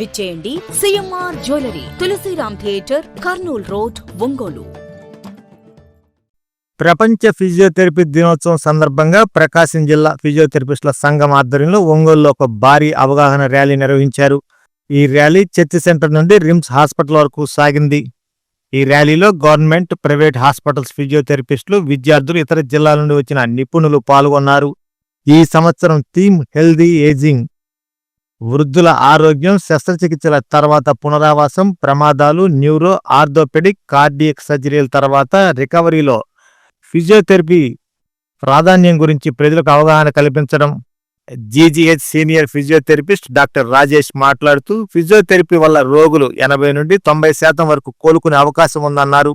విచ్చేయండి CMR jewellery Tulasiram theatre Kurnool road Ongole. ప్రపంచ physiotherapy దినోత్సవం సందర్భంగా ప్రకాశం జిల్లా ఫిజియోథెరపిస్టుల సంఘం ఆధ్వర్యంలో ఒంగోలులో ఒక భారీ అవగాహన ర్యాలీ నిర్వహించారు. ఈ ర్యాలీ చర్చి సెంటర్ నుండి రిమ్స్ హాస్పిటల్ వరకు సాగింది. ఈ ర్యాలీలో గవర్నమెంట్ ప్రైవేట్ హాస్పిటల్స్ ఫిజియోథెరపిస్టులు విద్యార్థులు ఇతర జిల్లాల నుండి వచ్చిన నిపుణులు పాల్గొన్నారు. ఈ సంవత్సరం థీమ్ హెల్దీ ఏజింగ్ వృద్ధుల ఆరోగ్యం శస్త్రచికిత్సల తర్వాత పునరావాసం ప్రమాదాలు న్యూరో ఆర్థోపెడిక్ కార్డియక్ సర్జరీల తర్వాత రికవరీలో ఫిజియోథెరపీ ప్రాధాన్యం గురించి ప్రజలకు అవగాహన కల్పించడం. GGH senior physiotherapist doctor Rajesh మాట్లాడుతూ ఫిజియోథెరపీ వల్ల రోగులు ఎనభై నుండి తొంభై శాతం వరకు కోలుకునే అవకాశం ఉందన్నారు.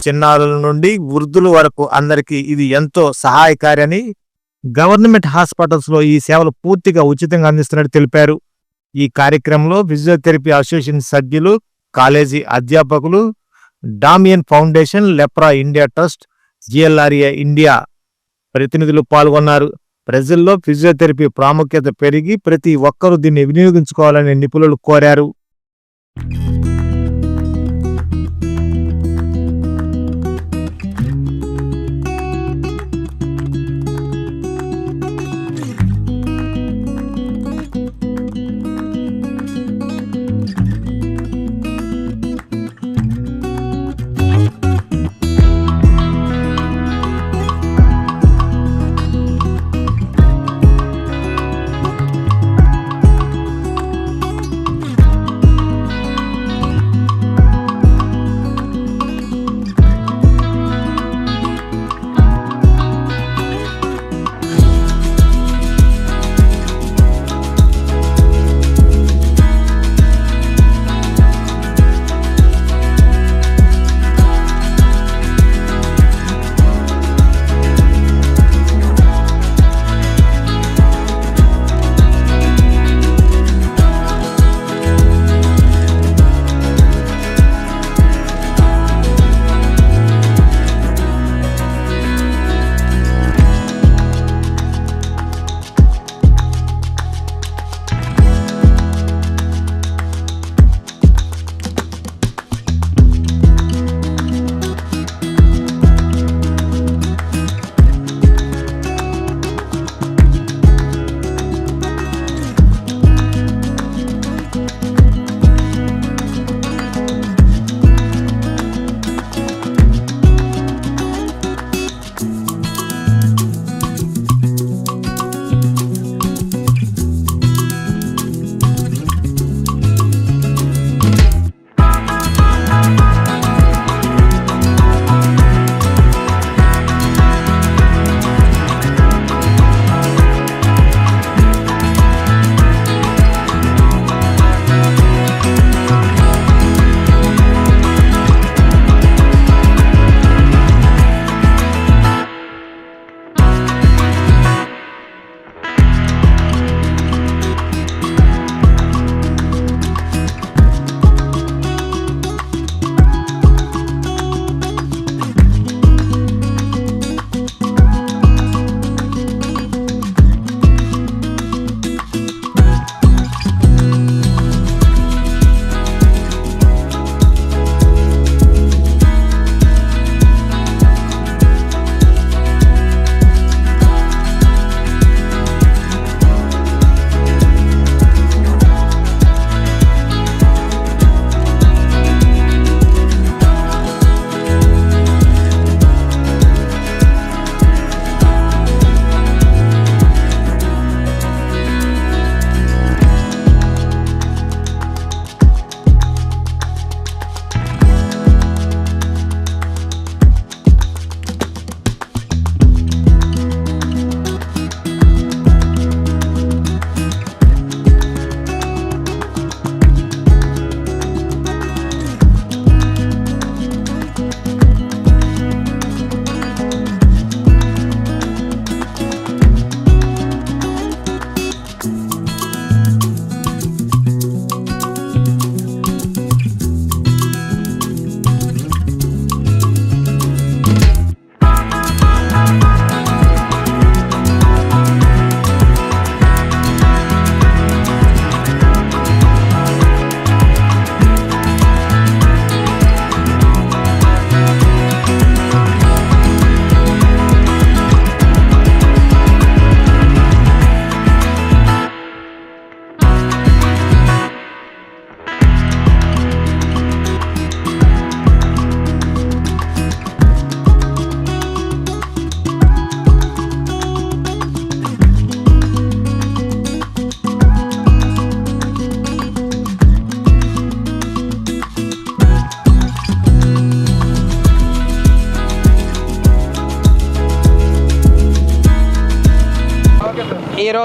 చిన్నారుల నుండి వృద్ధుల వరకు అందరికీ ఇది ఎంతో సహాయకారి గవర్నమెంట్ హాస్పిటల్స్లో ఈ సేవలు పూర్తిగా ఉచితంగా అందిస్తున్నట్టు తెలిపారు. ఈ కార్యక్రమంలో ఫిజియోథెరపీ అసోసియేషన్ సభ్యులు కాలేజీ అధ్యాపకులు Damien foundation Lepra India trust GLRA India ప్రతినిధులు పాల్గొన్నారు. ప్రజల్లో ఫిజియోథెరపీ ప్రాముఖ్యత పెరిగి ప్రతి ఒక్కరూ దీన్ని వినియోగించుకోవాలని నిపుణులు కోరారు.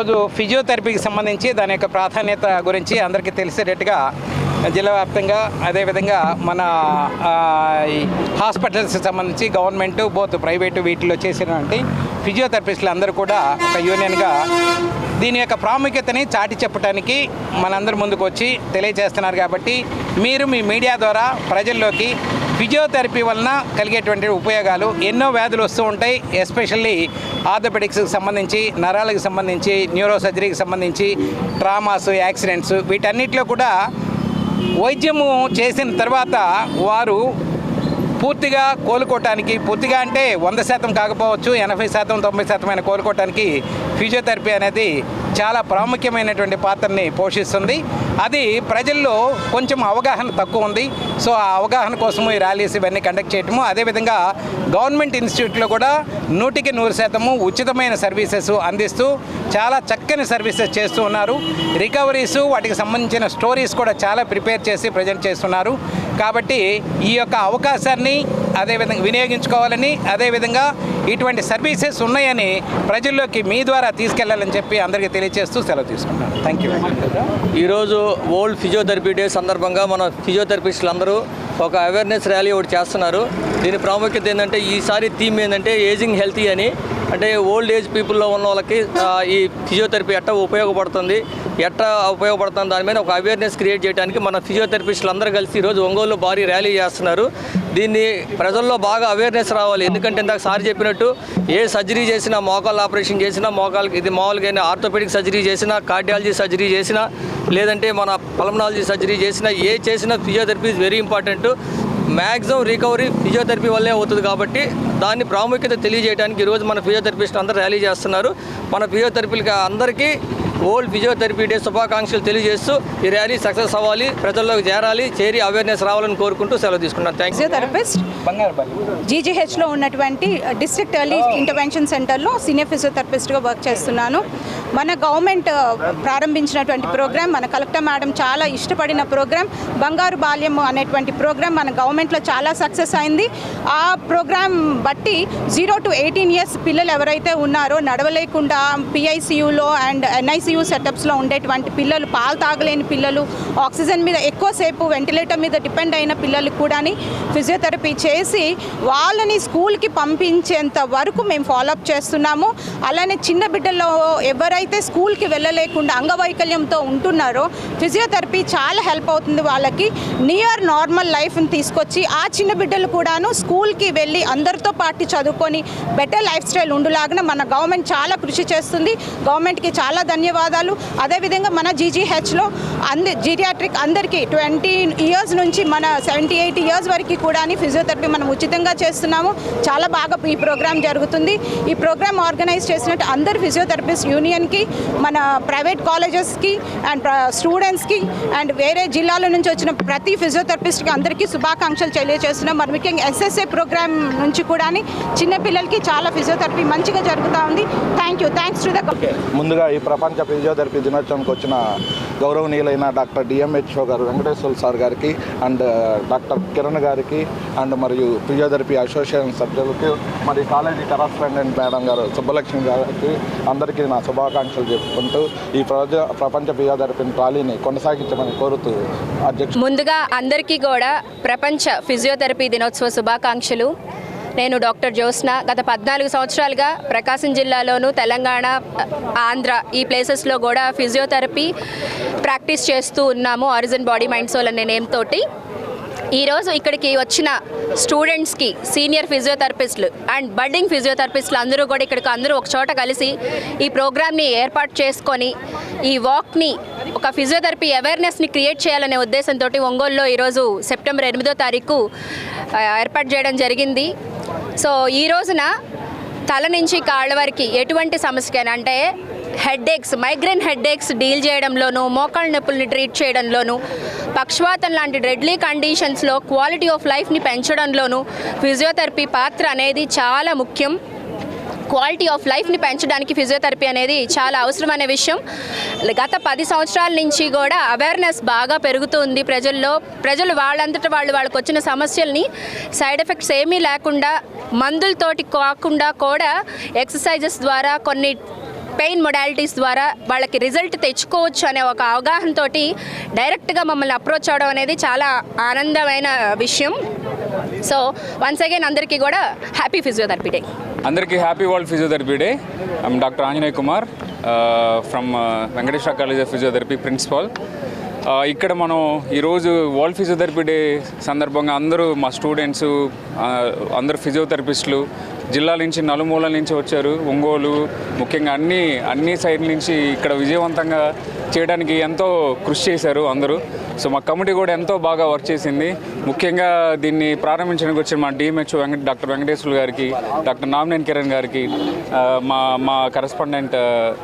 ఈరోజు ఫిజియోథెరపీకి సంబంధించి దాని యొక్క ప్రాధాన్యత గురించి అందరికీ తెలిసేటట్టుగా జిల్లా వ్యాప్తంగా అదేవిధంగా మన ఈ హాస్పిటల్స్కి సంబంధించి గవర్నమెంట్ బోత్ ప్రైవేటు వీటిలో చేసినటువంటి ఫిజియోథెరపిస్టులు అందరూ కూడా ఒక యూనియన్గా దీని యొక్క ప్రాముఖ్యతని చాటి చెప్పడానికి మనందరి ముందుకు వచ్చి తెలియజేస్తున్నారు కాబట్టి మీరు మీ మీడియా ద్వారా ప్రజల్లోకి ఫిజియోథెరపీ వలన కలిగేటువంటి ఉపయోగాలు ఎన్నో వ్యాధులు వస్తూ ఉంటాయి ఎస్పెషల్లీ ఆర్థోపెడిక్స్కి సంబంధించి నరాలకు సంబంధించి న్యూరో సర్జరీకి సంబంధించి ట్రామాస్ యాక్సిడెంట్స్ వీటన్నిటిలో కూడా వైద్యము చేసిన తర్వాత వారు పూర్తిగా కోలుకోవటానికి పూర్తిగా అంటే వంద శాతం కాకపోవచ్చు ఎనభై శాతం తొంభై శాతమైన కోలుకోవటానికి ఫిజియోథెరపీ అనేది చాలా ప్రాముఖ్యమైనటువంటి పాత్రని పోషిస్తుంది. అది ప్రజల్లో కొంచెం అవగాహన తక్కువ ఉంది. సో ఆ అవగాహన కోసము ఈ ర్యాలీస్ ఇవన్నీ కండక్ట్ చేయటము. అదేవిధంగా గవర్నమెంట్ ఇన్స్టిట్యూట్లో కూడా నూటికి నూరు శాతము ఉచితమైన సర్వీసెస్ అందిస్తూ చాలా చక్కని సర్వీసెస్ చేస్తూ ఉన్నారు. రికవరీస్ వాటికి సంబంధించిన స్టోరీస్ కూడా చాలా ప్రిపేర్ చేసి ప్రజెంట్ చేస్తున్నారు. కాబట్టి ఈ యొక్క అవకాశాన్ని అదేవిధంగా వినియోగించుకోవాలని అదేవిధంగా ఇటువంటి సర్వీసెస్ ఉన్నాయని ప్రజల్లోకి మీ ద్వారా తీసుకెళ్ళాలని చెప్పి అందరికీ తెలియజేస్తూ సెలవు తీసుకుంటాను థ్యాంక్ యూ ఈరోజు వరల్డ్ ఫిజియోథెరపీ డే సందర్భంగా మన ఫిజియోథెరపిస్టులు అందరూ ఒక అవేర్నెస్ ర్యాలీ ఒకటి చేస్తున్నారు. దీని ప్రాముఖ్యత ఏంటంటే ఈసారి థీమ్ ఏంటంటే ఏజింగ్ హెల్తీ అని. అంటే ఓల్డ్ ఏజ్ పీపుల్లో ఉన్న వాళ్ళకి ఈ ఫిజియోథెరపీ ఎట్ట ఉపయోగపడుతుంది ఎట్ట ఉపయోగపడుతుంది దాని మీద ఒక అవేర్నెస్ క్రియేట్ చేయడానికి మన ఫిజియోథెరపిస్టులు అందరూ కలిసి ఈరోజు ఒంగోలు భారీ ర్యాలీ చేస్తున్నారు. దీన్ని ప్రజల్లో బాగా అవేర్నెస్ రావాలి. ఎందుకంటే ఇందాక సార్ చెప్పినట్టు ఏ సర్జరీ చేసినా మోకాలు ఆపరేషన్ చేసినా మోకాళ్ళకి ఇది మామూలుగా ఆర్థోపెడిక్ సర్జరీ చేసినా కార్డియాలజీ సర్జరీ చేసినా లేదంటే మన పల్మనాలజీ సర్జరీ చేసినా ఏ చేసినా physiotherapy is very important maximum recovery physiotherapy వల్లే అవుతుంది కాబట్టి దాన్ని ప్రాముఖ్యత తెలియజేయడానికి ఈరోజు మన ఫిజియోథెరపిస్ట్ అందరూ ర్యాలీ చేస్తున్నారు. మన ఫిజియోథెరపీలకి అందరికీ ఓల్డ్ ఫిజియోథెరపీ డే శుభాకాంక్షలు తెలియజేస్తూ ఈ ర్యాలీ సక్సెస్ అవ్వాలి ప్రజల్లోకి చేరాలి చేరి అవేర్నెస్ రావాలని కోరుకుంటూ సెలవు తీసుకున్నాను. థ్యాంక్స్ ఫిజియోథెరపిస్ట్ జీజీహెచ్లో ఉన్నటువంటి డిస్ట్రిక్ట్ ఎర్లీ ఇంటర్వెన్షన్ సెంటర్లో సీనియర్ ఫిజియోథెరపిస్ట్గా వర్క్ చేస్తున్నాను. మన గవర్నమెంట్ ఆ, ప్రారంభించినటువంటి ప్రోగ్రామ్ మన కలెక్టర్ మేడం చాలా ఇష్టపడిన ప్రోగ్రామ్ బంగారు బాల్యం అనేటువంటి ప్రోగ్రామ్ మన గవర్నమెంట్లో చాలా సక్సెస్ అయింది. ఆ ప్రోగ్రామ్ బట్టి జీరో టు ఎయిటీన్ ఇయర్స్ పిల్లలు ఎవరైతే ఉన్నారో నడవలేకుండా పిఐసియులో అండ్ ఐసీయూ సెటప్స్లో ఉండేటువంటి పిల్లలు పాలు తాగలేని పిల్లలు ఆక్సిజన్ మీద ఎక్కువసేపు వెంటిలేటర్ మీద డిపెండ్ అయిన పిల్లలు కూడా ఫిజియోథెరపీ చేసి వాళ్ళని స్కూల్కి పంపించేంత వరకు మేము ఫాలోఅప్ చేస్తున్నాము. అలానే చిన్న బిడ్డల్లో ఎవరైతే స్కూల్కి వెళ్ళలేకుండా అంగవైకల్యంతో ఉంటున్నారో ఫిజియోథెరపీ చాలా హెల్ప్ అవుతుంది వాళ్ళకి. నియర్ నార్మల్ లైఫ్ని తీసుకొచ్చి ఆ చిన్న బిడ్డలు కూడాను స్కూల్కి వెళ్ళి అందరితో పాటు చదువుకొని బెటర్ లైఫ్ స్టైల్ ఉండులాగా మన గవర్నమెంట్ చాలా కృషి చేస్తుంది. గవర్నమెంట్కి చాలా ధన్యవాదాలు. అదేవిధంగా మన జీజీహెచ్లో అంది జీరియాట్రిక్ అందరికీ ట్వంటీ ఇయర్స్ నుంచి మన సెవెంటీ ఎయిట్ ఇయర్స్ వరకు కూడా ఫిజియోథెరపీ మనం ఉచితంగా చేస్తున్నాము. చాలా బాగా ఈ ప్రోగ్రాం జరుగుతుంది. ఈ ప్రోగ్రామ్ ఆర్గనైజ్ చేసినట్టు అందరు ఫిజియోథెరపిస్ట్ యూనియన్కి మన ప్రైవేట్ కాలేజెస్కి అండ్ స్టూడెంట్స్కి అండ్ వేరే జిల్లాల నుంచి వచ్చిన ప్రతి ఫిజియోథెరపిస్ట్కి అందరికీ శుభాకాంక్షలు తెలియజేస్తున్నాం. మరి ముఖ్యంగా ఎస్ఎస్ఏ ప్రోగ్రామ్ నుంచి కూడా చిన్నపిల్లలకి చాలా ఫిజియోథెరపీ మంచిగా జరుగుతూ ఉంది. Thank you. Thanks to the ముందుగా ఈ ప్రపంచ ఫిజియోథెరపీ దినోత్సవానికి వచ్చిన గౌరవనీయులైన డాక్టర్ డిఎంహెచ్ఓ గారు వెంకటేశ్వర సార్ గారికి అండ్ డాక్టర్ కిరణ్ గారికి అండ్ మరియు ఫిజియోథెరపీ అసోసియేషన్ సభ్యులకి మరి కాలేజీ కరస్పాండెంట్ మేడం గారు సుబ్బలక్ష్మి గారికి అందరికీ నా శుభాకాంక్షలు చెప్పుకుంటూ ఈ ప్రజ ప్రపంచ ఫిజియోథెరపీ ర్యాలీని కొనసాగించమని కోరుతూ అధ్యక్ష ముందుగా అందరికీ కూడా ప్రపంచ ఫిజియోథెరపీ దినోత్సవ శుభాకాంక్షలు. నేను డాక్టర్ జ్యోత్స్న. గత పద్నాలుగు సంవత్సరాలుగా ప్రకాశం జిల్లాలోను తెలంగాణ ఆంధ్ర ఈ ప్లేసెస్లో కూడా ఫిజియోథెరపీ ప్రాక్టీస్ చేస్తూ ఉన్నాము. ఆరిజన్ బాడీ మైండ్ సోల్ అనే నేమ్ తోటి. ఈరోజు ఇక్కడికి వచ్చిన స్టూడెంట్స్కి సీనియర్ ఫిజియోథెరపిస్టులు అండ్ బడ్డింగ్ ఫిజియోథెరపిస్టులు అందరూ కూడా ఇక్కడికి అందరూ ఒక చోట కలిసి ఈ ప్రోగ్రామ్ని ఏర్పాటు చేసుకొని ఈ వాక్ని ఒక ఫిజియోథెరపీ అవేర్నెస్ని క్రియేట్ చేయాలనే ఉద్దేశంతో ఒంగోలులో ఈరోజు సెప్టెంబర్ ఎనిమిదో తారీఖు ఏర్పాటు చేయడం జరిగింది. సో ఈ రోజున తల నుంచి కాళ్ళ వరకు ఎటువంటి సమస్యకైనా అంటే హెడ్ఏక్స్ మైగ్రేన్ డీల్ చేయడంలోనూ మోకాళ్ళ నొప్పుల్ని ట్రీట్ చేయడంలోనూ పక్షవాతం లాంటి డెడ్లీ కండిషన్స్లో క్వాలిటీ ఆఫ్ లైఫ్ని పెంచడంలోనూ ఫిజియోథెరపీ పాత్ర అనేది చాలా ముఖ్యం. క్వాలిటీ ఆఫ్ లైఫ్ని పెంచడానికి ఫిజియోథెరపీ అనేది చాలా అవసరమైన విషయం. గత పది సంవత్సరాల నుంచి కూడా అవేర్నెస్ బాగా పెరుగుతుంది ప్రజల్లో. ప్రజలు వాళ్ళంతటా వాళ్ళు వాళ్ళకి వచ్చిన సమస్యల్ని సైడ్ ఎఫెక్ట్స్ ఏమీ లేకుండా మందులతోటి కాకుండా కూడా ఎక్సర్సైజెస్ ద్వారా కొన్ని పెయిన్ మొడాలిటీస్ ద్వారా వాళ్ళకి రిజల్ట్ తెచ్చుకోవచ్చు అనే ఒక అవగాహనతో డైరెక్ట్గా మమ్మల్ని అప్రోచ్ అవడం అనేది చాలా ఆనందమైన విషయం. సో వన్స్ అగైన్ అందరికీ కూడా హ్యాపీ ఫిజియోథెరపీ డే అందరికీ happy world physiotherapy day I'm doctor Anjaneya Kumar from Venkateswara college of physiotherapy principal ఇక్కడ మనం ఈరోజు వరల్డ్ ఫిజియోథెరపీ డే సందర్భంగా అందరూ మా స్టూడెంట్స్ అందరూ ఫిజియోథెరపిస్టులు జిల్లాల నుంచి నలుమూలల నుంచి వచ్చారు. ఒంగోలు ముఖ్యంగా అన్ని అన్ని సైడ్ నుంచి ఇక్కడ విజయవంతంగా చేయడానికి ఎంతో కృషి చేశారు అందరూ. సో మా కమిటీ కూడా ఎంతో బాగా వర్క్ చేసింది. ముఖ్యంగా దీన్ని ప్రారంభించడానికి వచ్చిన మా డిఎంహెచ్ వెంకట డాక్టర్ వెంకటేశ్వర గారికి డాక్టర్ నామినేని కిరణ్ గారికి మా మా కరెస్పాండెంట్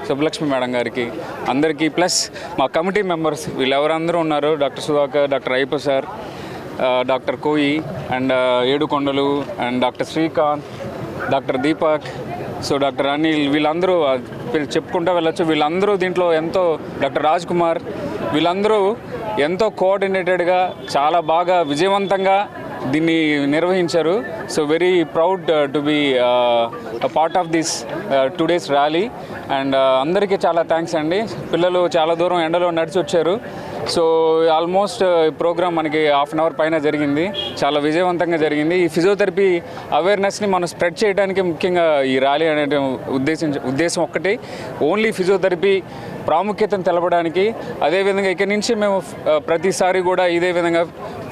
సుబ్బలక్ష్మి మేడం గారికి అందరికీ ప్లస్ మా కమిటీ మెంబర్స్ వీళ్ళెవరందరూ ఉన్నారు. Doctor Sudhakar doctor Ayyappa sir doctor కోయి and Yedukondalu and doctor Srikanth doctor Deepak so doctor Anil వీళ్ళందరూ చెప్పుకుంటూ వెళ్ళొచ్చు. వీళ్ళందరూ దీంట్లో ఎంతో డాక్టర్ రాజ్ కుమార్ వీళ్ళందరూ ఎంతో కోఆర్డినేటెడ్గా చాలా బాగా విజయవంతంగా దీన్ని నిర్వహించారు. So very proud to be part of this two days rally. And అందరికీ చాలా థ్యాంక్స్ అండి. పిల్లలు చాలా దూరం ఎండలో నడిచి వచ్చారు సో ఆల్మోస్ట్ ప్రోగ్రామ్ మనకి హాఫ్ అన్ అవర్ పైన జరిగింది. చాలా విజయవంతంగా జరిగింది. ఈ ఫిజియోథెరపీ అవేర్నెస్ని మనం స్ప్రెడ్ చేయడానికి ముఖ్యంగా ఈ ర్యాలీ అనే ఉద్దేశం ఉద్దేశం ఒక్కటి. ఓన్లీ ఫిజియోథెరపీ ప్రాముఖ్యతను తెలపడానికి అదేవిధంగా ఇక్కడి నుంచి మేము ప్రతిసారి కూడా ఇదే విధంగా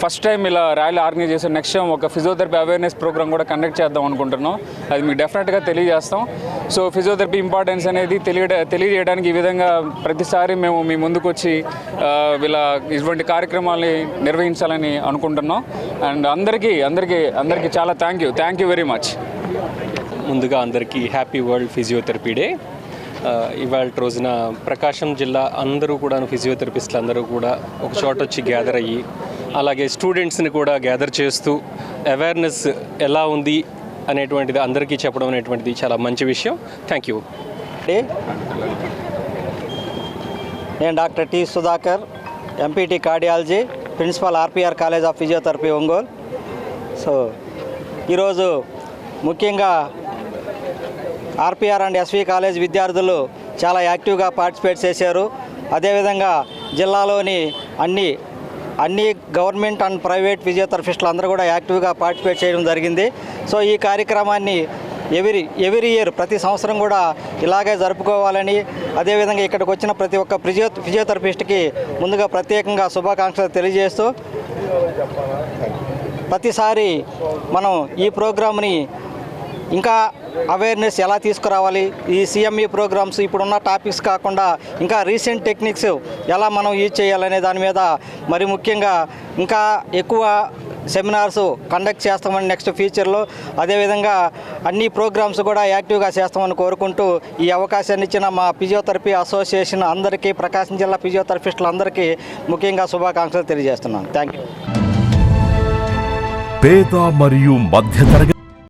ఫస్ట్ టైం ఇలా ర్యాలీ ఆర్గనైజ్ చేసాం నెక్స్ట్ టైం ఒక ఫిజియోథెరపీ అవేర్నెస్ ప్రోగ్రామ్ కూడా కండక్ట్ చేద్దాం అనుకుంటున్నాం. అది మీకు డెఫినెట్గా తెలియజేస్తాం. సో ఫిజియోథెరపీ ఇంపార్టెన్స్ అనేది తెలియ తెలియజేయడానికి ఈ విధంగా ప్రతిసారి మేము మీ ముందుకు వచ్చి ఇలా ఇటువంటి కార్యక్రమాల్ని నిర్వహించాలని అనుకుంటున్నాం. అండ్ అందరికీ అందరికీ అందరికీ చాలా thank you thank you very much ముందుగా అందరికీ హ్యాపీ వరల్డ్ ఫిజియోథెరపీ డే ఇవాళ రోజున ప్రకాశం జిల్లా అందరూ కూడా ఫిజియోథెరపిస్టులు అందరూ కూడా ఒక చోట వచ్చి గ్యాదర్ అయ్యి అలాగే స్టూడెంట్స్ని కూడా గ్యాదర్ చేస్తూ అవేర్నెస్ ఎలా ఉంది అనేటువంటిది అందరికీ చెప్పడం అనేటువంటిది చాలా మంచి విషయం. థ్యాంక్ యూ నేను doctor T Sudhakar MPT cardiology principal RPR college of physiotherapy Ongole. So ఈరోజు ముఖ్యంగా ఆర్పిఆర్ అండ్ ఎస్వి కాలేజ్ విద్యార్థులు చాలా యాక్టివ్గా పార్టిసిపేట్ చేశారు. అదేవిధంగా జిల్లాలోని అన్ని అన్ని గవర్నమెంట్ అండ్ ప్రైవేట్ ఫిజియోథెరపిస్టులు అందరూ కూడా యాక్టివ్గా పార్టిసిపేట్ చేయడం జరిగింది. సో ఈ కార్యక్రమాన్ని ఎవరి ఎవరి ఇయర్ ప్రతి సంవత్సరం కూడా ఇలాగే జరుపుకోవాలని అదేవిధంగా ఇక్కడికి వచ్చిన ప్రతి ఒక్క ఫిజియో ఫిజియోథెరపిస్ట్కి ముందుగా ప్రత్యేకంగా శుభాకాంక్షలు తెలియజేస్తూ ప్రతిసారి మనం ఈ ప్రోగ్రామ్ని ఇంకా అవేర్నెస్ ఎలా తీసుకురావాలి? ఈ సిఎంఈ ప్రోగ్రామ్స్ ఇప్పుడున్న టాపిక్స్ కాకుండా ఇంకా రీసెంట్ టెక్నిక్స్ ఎలా మనం యూజ్ చేయాలనే దాని మీద మరి ముఖ్యంగా ఇంకా ఎక్కువ సెమినార్స్ కండక్ట్ చేస్తామని నెక్స్ట్ ఫ్యూచర్లో అదేవిధంగా అన్ని ప్రోగ్రామ్స్ కూడా యాక్టివ్గా చేస్తామని కోరుకుంటూ ఈ అవకాశాన్ని ఇచ్చిన మా ఫిజియోథెరపీ అసోసియేషన్ అందరికీ ప్రకాశం జిల్లా ఫిజియోథెరపిస్టులందరికీ ముఖ్యంగా శుభాకాంక్షలు తెలియజేస్తున్నాను. థ్యాంక్ యూ పేద మరియు మధ్యతరగతి